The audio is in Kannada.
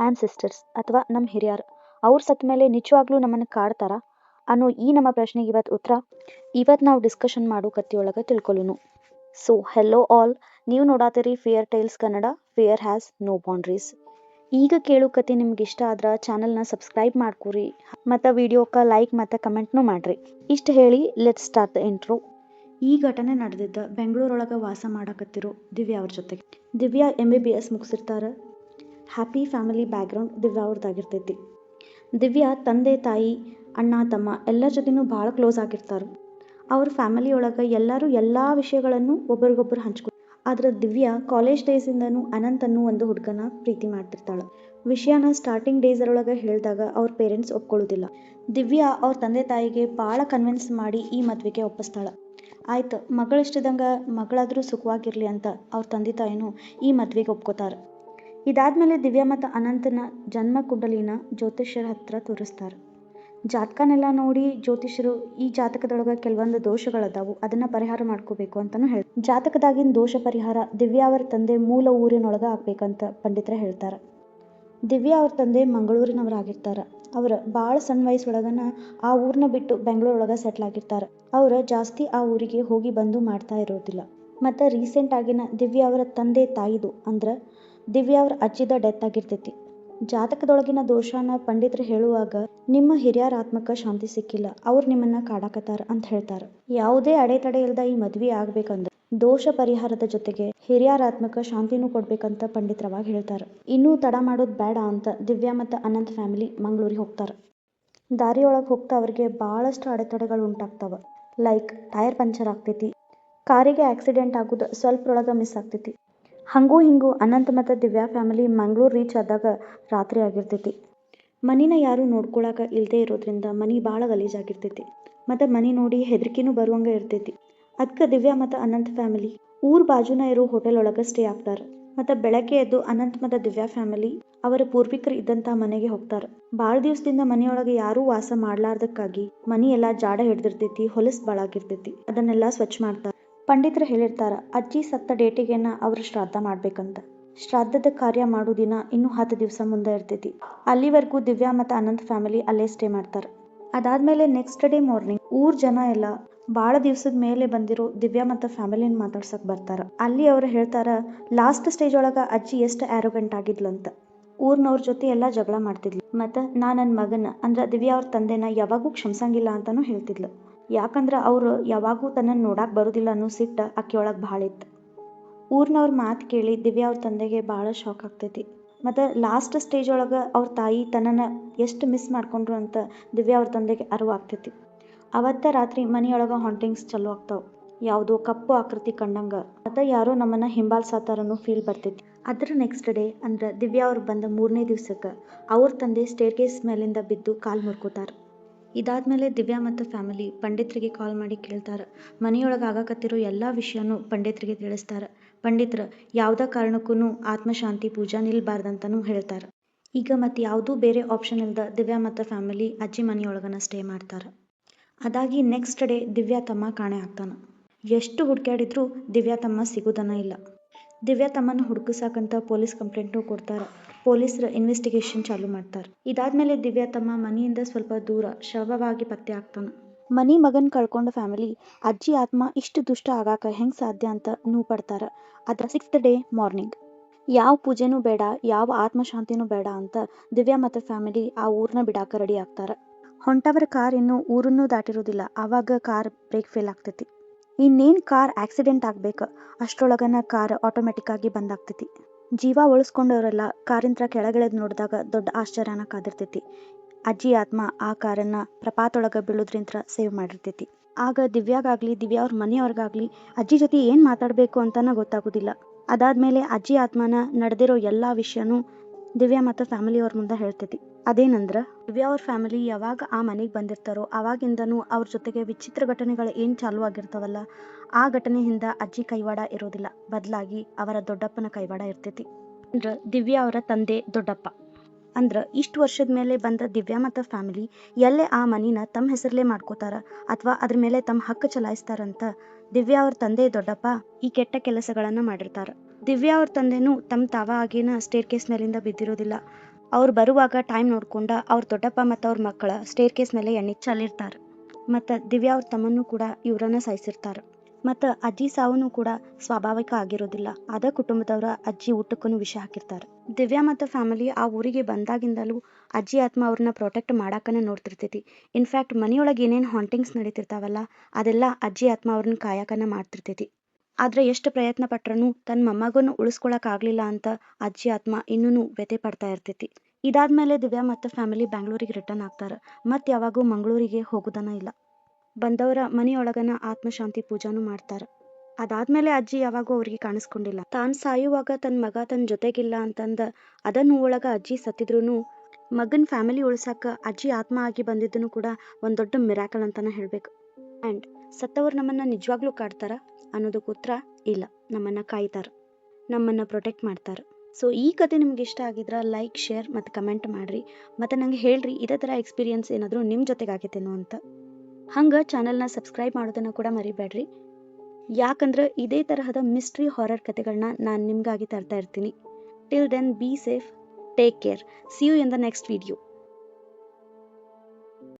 ಆ್ಯನ್ಸಿಸ್ಟರ್ಸ್ ಅಥವಾ ನಮ್ಮ ಹಿರಿಯರು. ಅವ್ರು ಸತ್ತ ಮೇಲೆ ನಿಜವಾಗ್ಲೂ ನಮ್ಮನ್ನು ಕಾಡ್ತಾರ? ಅನ್ನೋ ಈ ನಮ್ಮ ಪ್ರಶ್ನೆಗೆ ಇವತ್ತು ಉತ್ತರ ಇವತ್ತು ನಾವು ಡಿಸ್ಕಷನ್ ಮಾಡೋ ಕತ್ತಿಯೊಳಗೆ ತಿಳ್ಕೊಳ್ಳೋನು ಸೊ ಹೆಲೋ ಆಲ್ ನೀವು ನೋಡಾತೀರಿ fear tales Kannada. Fear has no boundaries ಈಗ ಕೇಳೋ ಕತೆ ನಿಮ್ಗೆ ಇಷ್ಟ ಆದ್ರೆ ಚಾನಲ್ನ ಸಬ್ಸ್ಕ್ರೈಬ್ ಮಾಡ್ಕೊರಿ. ಮತ್ತು ವಿಡಿಯೋಕ್ಕೆ ಲೈಕ್ ಮತ್ತು ಕಮೆಂಟ್ನೂ ಮಾಡಿರಿ. ಇಷ್ಟು ಹೇಳಿ ಲೆಟ್ ಸ್ಟಾರ್ಟ್ ದ ಇಂಟ್ರೋ ಈ ಘಟನೆ ನಡೆದಿದ್ದ ಬೆಂಗಳೂರೊಳಗೆ ವಾಸ ಮಾಡಕತ್ತಿರೋ ದಿವ್ಯಾ ಅವ್ರ ಜೊತೆಗೆ. Divya M B B S ಮುಗಿಸಿರ್ತಾರೆ. Happy family background Divya ಅವ್ರದ್ದಾಗಿರ್ತೈತಿ. ದಿವ್ಯಾ ತಂದೆ, ತಾಯಿ, ಅಣ್ಣ, ತಮ್ಮ ಎಲ್ಲರ ಜೊತೆನೂ ಭಾಳ ಕ್ಲೋಸ್ ಆಗಿರ್ತಾರೆ. ಅವ್ರ ಫ್ಯಾಮಿಲಿ ಒಳಗೆ ಎಲ್ಲರೂ ಎಲ್ಲ ವಿಷಯಗಳನ್ನು ಒಬ್ರಿಗೊಬ್ರು ಹಂಚ್ಕೊ ಆದ್ರೆ ದಿವ್ಯಾ ಕಾಲೇಜ್ ಡೇಸಿಂದನೂ ಅನಂತ್ ಅನ್ನೋ ಒಂದು ಹುಡುಗನ ಪ್ರೀತಿ ಮಾಡ್ತಿರ್ತಾಳೆ. ವಿಷಯನ ಸ್ಟಾರ್ಟಿಂಗ್ ಡೇಸರೊಳಗೆ ಹೇಳಿದಾಗ ಅವ್ರ ಪೇರೆಂಟ್ಸ್ ಒಪ್ಕೊಳ್ಳೋದಿಲ್ಲ. ದಿವ್ಯಾ ಅವ್ರ ತಂದೆ, ತಾಯಿಗೆ ಭಾಳ ಕನ್ವಿನ್ಸ್ ಮಾಡಿ ಈ ಮದುವೆಗೆ ಒಪ್ಪಿಸ್ತಾಳೆ. ಆಯ್ತು ಮಗಳಿಷ್ಟಿದಂಗೆ ಮಗಳಾದರೂ ಸುಖವಾಗಿರಲಿ ಅಂತ ಅವ್ರ ತಂದೆ, ತಾಯಿನೂ ಈ ಮದುವೆಗೆ ಒಪ್ಕೋತಾರೆ. ಇದಾದ್ಮೇಲೆ ದಿವ್ಯಾ ಮತ್ತು ಅನಂತನ ಜನ್ಮ ಕುಂಡಲಿನ ಜ್ಯೋತಿಷ್ಯರ ಹತ್ರ ತೋರಿಸ್ತಾರೆ. ಜಾತಕನೆಲ್ಲ ನೋಡಿ ಜ್ಯೋತಿಷ್ಯರು ಈ ಜಾತಕದೊಳಗೆ ಕೆಲವೊಂದು ದೋಷಗಳದಾವು, ಅದನ್ನ ಪರಿಹಾರ ಮಾಡ್ಕೋಬೇಕು ಅಂತಾನು ಹೇಳಿ ಜಾತಕದಾಗಿನ ದೋಷ ಪರಿಹಾರ ದಿವ್ಯಾ ಅವರ ತಂದೆ ಮೂಲ ಊರಿನೊಳಗೆ ಆಗ್ಬೇಕಂತ ಪಂಡಿತರ ಹೇಳ್ತಾರೆ. ದಿವ್ಯಾ ಅವ್ರ ತಂದೆ ಮಂಗಳೂರಿನವರಾಗಿರ್ತಾರೆ. ಅವ್ರ ಭಾಳ ಸಣ್ಣ ವಯಸ್ಸೊಳಗನ ಆ ಊರನ್ನ ಬಿಟ್ಟು ಬೆಂಗಳೂರೊಳಗೆ ಸೆಟ್ಲ್ ಆಗಿರ್ತಾರೆ. ಅವ್ರ ಜಾಸ್ತಿ ಆ ಊರಿಗೆ ಹೋಗಿ ಬಂದು ಮಾಡ್ತಾ ಇರೋದಿಲ್ಲ. ಮತ್ತು ರೀಸೆಂಟ್ ಆಗಿನ ದಿವ್ಯಾ ಅವರ ತಂದೆ ತಾಯಿದು ಅಂದ್ರೆ ದಿವ್ಯಾ ಅವ್ರ ಅಜ್ಜಿದ ಡೆತ್ ಆಗಿರ್ತೈತಿ. ಜಾತಕದೊಳಗಿನ ದೋಷನ ಪಂಡಿತರು ಹೇಳುವಾಗ, ನಿಮ್ಮ ಹಿರಿಯರ ಶಾಂತಿ ಸಿಕ್ಕಿಲ್ಲ, ಅವ್ರು ನಿಮ್ಮನ್ನ ಕಾಡಾಕತ್ತಾರ ಅಂತ ಹೇಳ್ತಾರ. ಯಾವುದೇ ಅಡೆತಡೆ ಇಲ್ಲದ ಈ ಮದ್ವಿ ಆಗ್ಬೇಕಂದ್ರೆ ದೋಷ ಪರಿಹಾರದ ಜೊತೆಗೆ ಹಿರಿಯರ ಆತ್ಮಕ್ಕ ಶಾಂತಿನೂ ಕೊಡ್ಬೇಕಂತ ಪಂಡಿತರವಾಗಿ ಹೇಳ್ತಾರ. ಇನ್ನೂ ತಡ ಮಾಡೋದು ಬೇಡ ಅಂತ ದಿವ್ಯಾ ಮತ್ತು ಅನಂತ್ ಫ್ಯಾಮಿಲಿ ಮಂಗಳೂರಿಗೆ ಹೋಗ್ತಾರ. ದಾರಿಯೊಳಗೆ ಹೋಗ್ತಾ ಅವ್ರಿಗೆ ಭಾಳಷ್ಟು ಅಡೆತಡೆಗಳು ಉಂಟಾಗ್ತಾವ. ಲೈಕ್ ಟೈರ್ ಪಂಚರ್ ಆಗ್ತೈತಿ, ಕಾರಿಗೆ ಆಕ್ಸಿಡೆಂಟ್ ಆಗೋದು ಸ್ವಲ್ಪರೊಳಗೆ ಮಿಸ್ ಆಗ್ತೈತಿ. ಹಂಗೂ ಹಿಂಗೂ ಅನಂತ್ ಮತ್ತು ದಿವ್ಯಾ ಫ್ಯಾಮಿಲಿ ಮಂಗಳೂರು ರೀಚ್ ಆದಾಗ ರಾತ್ರಿ ಆಗಿರ್ತೈತಿ. ಮನಿನ ಯಾರೂ ನೋಡ್ಕೊಳಾಕ ಇಲ್ಲದೆ ಇರೋದ್ರಿಂದ ಮನಿ ಭಾಳ ಗಲೀಜಾಗಿರ್ತೈತಿ ಮತ್ತು ಮನಿ ನೋಡಿ ಹೆದರಿಕೆನೂ ಬರುವಂಗೆ ಇರ್ತೈತಿ. ಅದಕ್ಕೆ ದಿವ್ಯಾ ಮತ್ತು ಅನಂತ್ ಫ್ಯಾಮಿಲಿ ಊರ್ ಬಾಜುನ ಇರೋ ಹೋಟೆಲ್ ಒಳಗೆ ಸ್ಟೇ ಆಗ್ತಾರೆ. ಮತ್ತು ಬೆಳಗ್ಗೆ ಎದ್ದು ಅನಂತ್ ಮತ್ತು ದಿವ್ಯಾ ಫ್ಯಾಮಿಲಿ ಅವರ ಪೂರ್ವಿಕರು ಇದ್ದಂಥ ಮನೆಗೆ ಹೋಗ್ತಾರೆ. ಭಾಳ ದಿವಸದಿಂದ ಮನೆಯೊಳಗೆ ಯಾರೂ ವಾಸ ಮಾಡ್ಲಾರ್ದಕ್ಕಾಗಿ ಮನಿ ಎಲ್ಲ ಜಾಡ ಹಿಡ್ದಿರ್ತೈತಿ, ಹೊಲಸು ಭಾಳಾಗಿರ್ತೈತಿ ಅದನ್ನೆಲ್ಲ ಸ್ವಚ್ಛ ಮಾಡ್ತಾರೆ. ಪಂಡಿತರು ಹೇಳಿರ್ತಾರ, ಅಜ್ಜಿ ಸತ್ತ ಡೇಟಿಗೆನ ಅವ್ರ ಶ್ರಾದ್ದ ಮಾಡ್ಬೇಕಂತ. ಶ್ರಾದ್ದದ ಕಾರ್ಯ ಮಾಡೋ ದಿನ ಇನ್ನೂ ಹತ್ತು ದಿವಸ ಮುಂದೆ ಇರ್ತೈತಿ. ಅಲ್ಲಿವರೆಗೂ ದಿವ್ಯಾ ಮತ್ತು ಅನಂತ್ ಫ್ಯಾಮಿಲಿ ಅಲ್ಲೇ ಸ್ಟೇ ಮಾಡ್ತಾರೆ. ಅದಾದ್ಮೇಲೆ ನೆಕ್ಸ್ಟ್ ಡೇ ಮಾರ್ನಿಂಗ್ ಊರ್ ಜನ ಎಲ್ಲ ಬಹಳ ದಿವಸದ ಮೇಲೆ ಬಂದಿರೋ ದಿವ್ಯಾ ಮತ್ತು ಫ್ಯಾಮಿಲಿನ ಮಾತಾಡ್ಸಕ್ ಬರ್ತಾರ. ಅಲ್ಲಿ ಅವ್ರು ಹೇಳ್ತಾರ ಲಾಸ್ಟ್ ಸ್ಟೇಜ್ ಒಳಗ ಅಜ್ಜಿ ಎಷ್ಟು ಆರೋಗೆಂಟ್ ಆಗಿದ್ಲಂತ. ಊರ್ನವ್ರ ಜೊತೆ ಎಲ್ಲ ಜಗಳ ಮಾಡ್ತಿದ್ಲು. ಮತ್ತು ನಾ ನನ್ನ ಮಗನ, ಅಂದ್ರೆ ದಿವ್ಯಾ ಅವ್ರ ತಂದೆನ ಯಾವಾಗೂ ಕ್ಷಮಿಸಂಗಿಲ್ಲ ಅಂತಾನೂ ಹೇಳ್ತಿದ್ಲು. ಯಾಕಂದ್ರೆ ಅವ್ರು ಯಾವಾಗೂ ತನ್ನನ್ನ ನೋಡಾಕ್ ಬರೋದಿಲ್ಲ ಅನ್ನೋ ಸಿಟ್ಟ ಅಕ್ಕಿಯೊಳಗೆ ಭಾಳ ಇತ್ತು. ಊರ್ನವ್ರ ಮಾತು ಕೇಳಿ ದಿವ್ಯಾ ಅವ್ರ ತಂದೆಗೆ ಭಾಳ ಶಾಕ್ ಆಗ್ತೈತಿ. ಮತ್ತು ಲಾಸ್ಟ್ ಸ್ಟೇಜ್ ಒಳಗೆ ಅವ್ರ ತಾಯಿ ತನ್ನನ್ನ ಎಷ್ಟು ಮಿಸ್ ಮಾಡ್ಕೊಂಡ್ರು ಅಂತ ದಿವ್ಯಾ ಅವ್ರ ತಂದೆಗೆ ಅರಿವಾಗ್ತೈತಿ ಅವತ್ತ ರಾತ್ರಿ ಮನೆಯೊಳಗೆ ಹಾಂಟಿಂಗ್ಸ್ ಚಾಲೂ ಆಗ್ತಾವ. ಯಾವುದೋ ಕಪ್ಪು ಆಕೃತಿ ಕಂಡಂಗ. ಮತ್ತು ಯಾರೋ ನಮ್ಮನ್ನು ಹಿಂಬಾಲಿಸತ್ತಾರ ಅನ್ನೋ ಫೀಲ್ ಬರ್ತೈತಿ. ಅದರ ನೆಕ್ಸ್ಟ್ ಡೇ ಅಂದ್ರೆ ದಿವ್ಯಾ ಅವ್ರು ಬಂದ ಮೂರನೇ ದಿವಸಕ್ಕೆ ಅವ್ರ ತಂದೆ ಸ್ಟೇರ್ಕೇಸ್ ಮೇಲಿಂದ ಬಿದ್ದು ಕಾಲು ಮುರ್ಕೋತಾರೆ. ಇದಾದ್ಮೇಲೆ ದಿವ್ಯಾ ಮತ್ತು ಫ್ಯಾಮಿಲಿ ಪಂಡಿತ್ರಿಗೆ ಕಾಲ್ ಮಾಡಿ ಕೇಳ್ತಾರೆ. ಮನೆಯೊಳಗೆ ಆಗಾಕತ್ತಿರೋ ಎಲ್ಲ ವಿಷಯನೂ ಪಂಡಿತ್ರಿಗೆ ತಿಳಿಸ್ತಾರೆ. ಪಂಡಿತ್ರು, ಯಾವುದೇ ಕಾರಣಕ್ಕೂ ಆತ್ಮಶಾಂತಿ ಪೂಜಾ ನಿಲ್ಬಾರ್ದಂತನೂ ಹೇಳ್ತಾರೆ. ಈಗ ಮತ್ತು ಯಾವುದೂ ಬೇರೆ ಆಪ್ಷನ್ ಇಲ್ದ ದಿವ್ಯಾ ಮತ್ತು ಫ್ಯಾಮಿಲಿ ಅಜ್ಜಿ ಮನೆಯೊಳಗನ ಸ್ಟೇ ಮಾಡ್ತಾರೆ. ಅದಾಗಿ ನೆಕ್ಸ್ಟ್ ಡೇ ದಿವ್ಯಾ ತಮ್ಮ ಕಾಣೆ ಆಗ್ತಾನೆ ಎಷ್ಟು ಹುಡುಕ್ಯಾಡಿದ್ರೂ ದಿವ್ಯಾ ತಮ್ಮ ಸಿಗೋದನ ಇಲ್ಲ. ದಿವ್ಯಾ ತಮ್ಮನ ಹುಡುಕಿಸಾಕಂತ ಪೊಲೀಸ್ ಕಂಪ್ಲೇಂಟ್ ಕೊಡ್ತಾರೆ. ಪೊಲೀಸರು ಇನ್ವೆಸ್ಟಿಗೇಷನ್ ಚಾಲೂ ಮಾಡ್ತಾರೆ. ಇದಾದ್ಮೇಲೆ ದಿವ್ಯಾ ತಮ್ಮ ಮನೆಯಿಂದ ಸ್ವಲ್ಪ ದೂರ ಶವವಾಗಿ ಪತ್ತೆ ಆಗ್ತಾನ. ಮನಿ ಮಗನ್ ಕಳ್ಕೊಂಡ ಫ್ಯಾಮಿಲಿ ಅಜ್ಜಿ ಆತ್ಮ ಇಷ್ಟು ದುಷ್ಟ ಆಗಾಕ ಹೆಂಗ್ ಸಾಧ್ಯ ಅಂತ ನೂ ಪಡ್ತಾರ ಅದ್ರ ಸಿಕ್ಸ್ತ್ ಡೇ ಮಾರ್ನಿಂಗ್ ಯಾವ ಪೂಜೆನೂ ಬೇಡ, ಯಾವ ಆತ್ಮಶಾಂತಿನೂ ಬೇಡ ಅಂತ ದಿವ್ಯಾ ಮತ್ತ ಫ್ಯಾಮಿಲಿ ಆ ಊರ್ನ ಬಿಡಾಕ ರೆಡಿ ಆಗ್ತಾರ. ಹೊಂಟವರ ಕಾರ್ ಇನ್ನು ಊರನ್ನೂ ದಾಟಿರೋದಿಲ್ಲ ಆವಾಗ ಕಾರ್ ಬ್ರೇಕ್ ಫೇಲ್ ಆಗ್ತೈತಿ. ಇನ್ನೇನ್ ಕಾರ್ ಆಕ್ಸಿಡೆಂಟ್ ಆಗ್ಬೇಕು, ಅಷ್ಟರೊಳಗನ ಕಾರ್ ಆಟೋಮೆಟಿಕ್ ಆಗಿ ಬಂದಾಗ್ತೈತಿ ಜೀವ ಉಳಿಸ್ಕೊಂಡವರೆಲ್ಲ, ಕಾರಿಂತ್ರ ಕೆಳಗಿಳಿದು ನೋಡಿದಾಗ ದೊಡ್ಡ ಆಶ್ಚರ್ಯನ ಕಾದಿರ್ತೈತಿ. ಅಜ್ಜಿ ಆತ್ಮ ಆ ಕಾರನ್ನ ಪ್ರಪಾತೊಳಗ ಬೀಳೋದ್ರಿಂತ ಸೇವ್ ಮಾಡಿರ್ತೈತಿ. ಆಗ ದಿವ್ಯಾಗಾಗ್ಲಿ ದಿವ್ಯಾ ಅವ್ರ ಮನೆಯವ್ರಿಗಾಗ್ಲಿ ಅಜ್ಜಿ ಜೊತೆ ಏನ್ ಮಾತಾಡ್ಬೇಕು ಅಂತಾನ ಗೊತ್ತಾಗುದಿಲ್ಲ. ಅದಾದ್ಮೇಲೆ ಅಜ್ಜಿ ಆತ್ಮನ ನಡೆದಿರೋ ಎಲ್ಲಾ ವಿಷಯನೂ ದಿವ್ಯಾ ಮತ್ತ ಫ್ಯಾಮಿಲಿ ಅವ್ರ ಮುಂದೆ ಹೇಳ್ತೈತಿ. ಅದೇನಂದ್ರ, ದಿವ್ಯಾ ಅವ್ರ ಫ್ಯಾಮಿಲಿ ಯಾವಾಗ ಆ ಮನೆಗೆ ಬಂದಿರ್ತಾರೋ ಅವಾಗಿಂದನೂ ಅವ್ರ ಜೊತೆಗೆ ವಿಚಿತ್ರ ಘಟನೆಗಳು ಏನ್ ಚಾಲು ಆಗಿರ್ತಾವಲ್ಲ, ಆ ಘಟನೆಯಿಂದ ಅಜ್ಜಿ ಕೈವಾಡ ಇರೋದಿಲ್ಲ. ಬದಲಾಗಿ ಅವರ ದೊಡ್ಡಪ್ಪನ ಕೈವಾಡ ಇರ್ತೈತಿ. ಅಂದ್ರೆ ದಿವ್ಯಾ ಅವರ ತಂದೆ ದೊಡ್ಡಪ್ಪ. ಅಂದ್ರೆ ಇಷ್ಟು ವರ್ಷದ ಮೇಲೆ ಬಂದ ದಿವ್ಯಾ ಮತ್ತು ಫ್ಯಾಮಿಲಿ ಎಲ್ಲೇ ಆ ಮನಿನ ತಮ್ಮ ಹೆಸರಲ್ಲೇ ಮಾಡ್ಕೋತಾರ ಅಥವಾ ಅದ್ರ ಮೇಲೆ ತಮ್ಮ ಹಕ್ಕು ಚಲಾಯಿಸ್ತಾರಂತ ದಿವ್ಯಾ ಅವ್ರ ತಂದೆ ದೊಡ್ಡಪ್ಪ ಈ ಕೆಟ್ಟ ಕೆಲಸಗಳನ್ನ ಮಾಡಿರ್ತಾರ. ದಿವ್ಯಾ ಅವ್ರ ತಂದೆನೂ ತಮ್ಮ ತಾವ ಆಗೇನ ಸ್ಟೇರ್ ಕೇಸ್ ಮೇಲಿಂದ ಬಿದ್ದಿರೋದಿಲ್ಲ. ಅವ್ರು ಬರುವಾಗ ಟೈಮ್ ನೋಡ್ಕೊಂಡ ಅವ್ರ ದೊಡ್ಡಪ್ಪ ಮತ್ತು ಅವ್ರ ಮಕ್ಕಳ ಸ್ಟೇರ್ ಕೇಸ್ ಮೇಲೆ ಎಣ್ಣೆ ಚೆಲ್ಲಿರ್ತಾರೆ. ಮತ್ತು ದಿವ್ಯಾ ಅವ್ರ ತಮ್ಮನ್ನು ಕೂಡ ಇವರನ್ನ ಸಾಯಿಸಿರ್ತಾರೆ ಮತ್ತು ಅಜ್ಜಿ ಸಾವನು ಕೂಡ ಸ್ವಾಭಾವಿಕ ಆಗಿರೋದಿಲ್ಲ. ಅದ ಕುಟುಂಬದವರ ಅಜ್ಜಿ ಊಟಕ್ಕೂ ವಿಷ ಹಾಕಿರ್ತಾರೆ. ದಿವ್ಯಾ ಮತ್ತು ಫ್ಯಾಮಿಲಿ ಆ ಊರಿಗೆ ಬಂದಾಗಿಂದಲೂ ಅಜ್ಜಿ ಆತ್ಮ ಅವ್ರನ್ನ ಪ್ರೊಟೆಕ್ಟ್ ಮಾಡಾಕನ ನೋಡ್ತಿರ್ತೈತಿ. ಇನ್ಫ್ಯಾಕ್ಟ್ ಮನೆಯೊಳಗೆ ಏನೇನು ಹಾಂಟಿಂಗ್ಸ್ ನಡೀತಿರ್ತಾವಲ್ಲ, ಅದೆಲ್ಲ ಅಜ್ಜಿ ಆತ್ಮ ಅವ್ರನ್ನ ಕಾಯಕನ ಮಾಡ್ತಿರ್ತೈತಿ. ಆದ್ರೆ ಎಷ್ಟು ಪ್ರಯತ್ನ ಪಟ್ರೂ ತನ್ನ ಮೊಮ್ಮಗನ್ನು ಉಳಿಸ್ಕೊಳಕ್ ಆಗ್ಲಿಲ್ಲ ಅಂತ ಅಜ್ಜಿ, ಆತ್ಮ ಇನ್ನೂ ವ್ಯಥೆ ಪಡ್ತಾ ಇರ್ತೈತಿ. ಇದಾದ್ಮೇಲೆ ದಿವ್ಯಾ ಮತ್ತು ಫ್ಯಾಮಿಲಿ ಬ್ಯಾಂಗ್ಳೂರಿಗೆ ರಿಟರ್ನ್ ಆಗ್ತಾರೆ. ಮತ್ತೆ ಯಾವಾಗೂ ಮಂಗಳೂರಿಗೆ ಹೋಗುದನ ಇಲ್ಲ. ಬಂದವರ ಮನೆಯೊಳಗನ ಆತ್ಮಶಾಂತಿ ಪೂಜಾನೂ ಮಾಡ್ತಾರೆ. ಅದಾದ್ಮೇಲೆ ಅಜ್ಜಿ ಯಾವಾಗೂ ಅವ್ರಿಗೆ ಕಾಣಿಸ್ಕೊಂಡಿಲ್ಲ. ತಾನ್ ಸಾಯುವಾಗ ತನ್ನ ಮಗ ತನ್ನ ಜೊತೆಗಿಲ್ಲ ಅಂತಂದ ಅದ ಒಳಗ ಅಜ್ಜಿ ಸತ್ತಿದ್ರು ಮಗನ್ ಫ್ಯಾಮಿಲಿ ಉಳ್ಸಾಕ ಅಜ್ಜಿ, ಆತ್ಮ ಆಗಿ ಬಂದಿದ್ದನು ಕೂಡ ಒಂದ್ ದೊಡ್ಡ ಮಿರಾಕಲ್ ಅಂತಾನೆ ಹೇಳ್ಬೇಕು. ಅಂಡ್ ಸತ್ತವ್ರು ನಮ್ಮನ್ನ ನಿಜವಾಗ್ಲೂ ಕಾಡ್ತಾರ? ಅನ್ನೋದಕ್ಕೆ ಉತ್ತರ ಇಲ್ಲ. ನಮ್ಮನ್ನ ಕಾಯ್ತಾರ. ನಮ್ಮನ್ನ ಪ್ರೊಟೆಕ್ಟ್ ಮಾಡ್ತಾರ. ಸೊ ಈ ಕತೆ ನಿಮ್ಗೆ ಇಷ್ಟ ಆಗಿದ್ರೆ ಲೈಕ್ ಶೇರ್ ಮತ್ತು ಕಮೆಂಟ್ ಮಾಡ್ರಿ. ಮತ್ತು ನಂಗೆ ಹೇಳ್ರಿ, ಇದೇ ಥರ ಎಕ್ಸ್ಪೀರಿಯನ್ಸ್ ಏನಾದರೂ ನಿಮ್ಮ ಜೊತೆಗೆ ಆಗೈತೇನೋ ಅಂತ. ಹಂಗೆ ಚಾನಲ್ನ ಸಬ್ಸ್ಕ್ರೈಬ್ ಮಾಡೋದನ್ನು ಕೂಡ ಮರಿಬೇಡ್ರಿ. ಯಾಕಂದ್ರೆ ಇದೇ ತರಹದ ಮಿಸ್ಟ್ರಿ ಹಾರರ್ ಕತೆಗಳನ್ನ ನಾನು ನಿಮಗಾಗಿ ತರ್ತಾ ಇರ್ತೀನಿ. Till then be safe take care see you in the next video